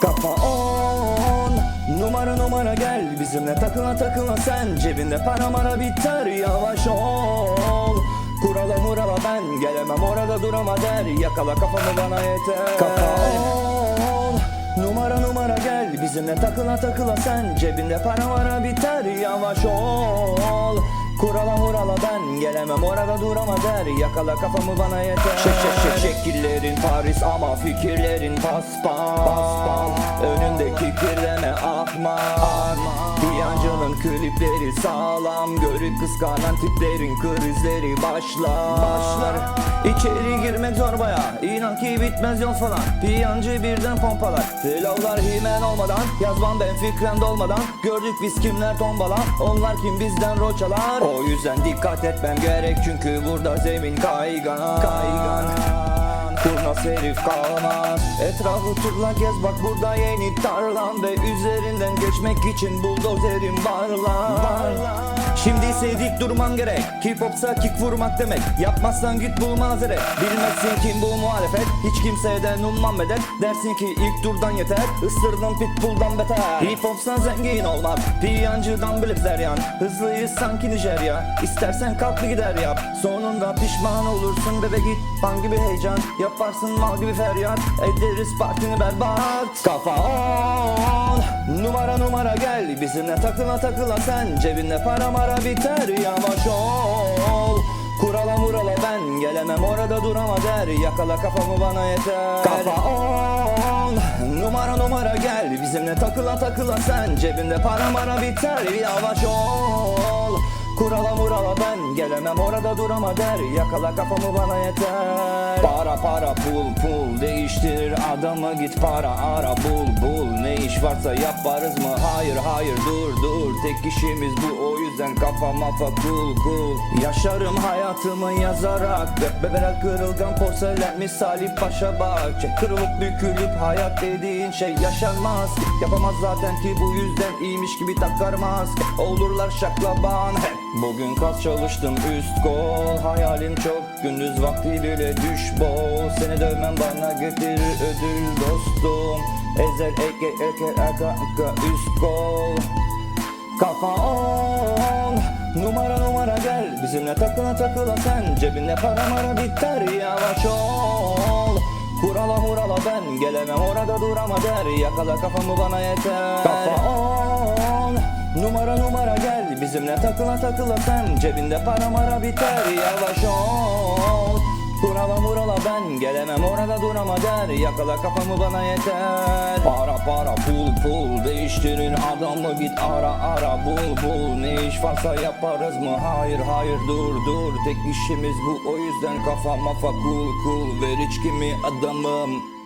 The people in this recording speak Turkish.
Kafa on. Numara numara gel. Bizimle takıla takıla sen. Cebinde para mara biter. Yavaş ol. Kurala murala ben gelemem. Orada durama der. Yakala kafamı bana yeter. Kafa on. Numara numara gel. Bizimle takıla takıla sen. Cebinde para mara biter. Yavaş ol murala ben gelemem. Orada durama der Yakala. Kafamı bana yeter. Şek şek şek şekillerin Paris ama fikirlerin Paspas Önündeki kirleme akma Piyancının klipleri sağlam. Görüp kıskanan tiplerin krizleri başlar. Başlar. İçeri girmek zor baya. İnan ki bitmez yol falan. Piyancı birden pompalar. Flowlar himen olmadan Yazmam ben fikrem dolmadan. Gördük biz kimler tombala. Onlar kim bizden roçalar. O yüzden dikkat etmem gerek Çünkü burada zemin kaygan. Kaygan Kurnaz herif kalmaz Etrafı turla gez bak burada yeni tarlan Ve üzerinden geçmek için buldozerim var lan Şimdi ise dik durman gerek. Hip hopsa kick vurmak demek. Yapmazsan git bul mazeret. Bilmezsin kim bu muhalefet. Hiç kimseden ummam medet. Dersin ki ilk turdan yeter. Isırdım pitbulldan beter. Hip hopsa zengin olmak. Piyancıdan bile zeryan. Hızlıyız sanki Nijerya. İstersen kalk gider yap. Sonunda pişman olursun bebe git Ban gibi heyecan Yaparsın mal gibi feryat. Ederiz partini berbat. Kafa on. Numara numara gel. Bizimle takıla takıla sen. Cebinde para mara biter. Yavaş ol. Kurala murala ben. Gelemem orada durama der. Yakala kafamı bana yeter. Kafa on. Numara numara gel. Bizimle takıla takıla sen. Cebinde para mara biter. Yavaş ol Kurala murala ben gelemem orada durama der. Yakala kafamı bana yeter. Para para pul pul değiştir adamı. Git para ara bul bul. Ne iş varsa yaparız mı? Hayır hayır dur dur. Tek işimiz bu o yüzden kafa mafa cool cool Yaşarım hayatımı yazarak. Bebeler kırılgan porselen misali paşa bak Çek Kırılıp bükülüp hayat dediğin şey yaşanmaz. Yapamaz zaten ki bu yüzden iyiymiş gibi takar maske Olurlar şaklaban. Hep Bugün kas çalıştım üst kol. Hayalim çok gündüz vakti bile düş bol. Seni dövmem bana getirir ödül dostum. Ezel eke eke aka aka üst kol. Kafa on Bizimle takıla takıla sen Cebinde para mara biter yavaş ol. Kurala murala ben Gelemem orada durama der Yakala kafamı bana yeter. Kafa. On Numara numara gel Bizimle takıla takıla sen Cebinde para mara biter yavaş ol ben Gelemem orada durama der Yakala kafamı bana yeter. Para para pul pul. Değiştirin adamı git ara ara. Bul bul. Ne iş varsa yaparız mı? Hayır hayır. Dur dur. Tek işimiz bu. O yüzden kafa mafa cool cool Ver içkimi adamım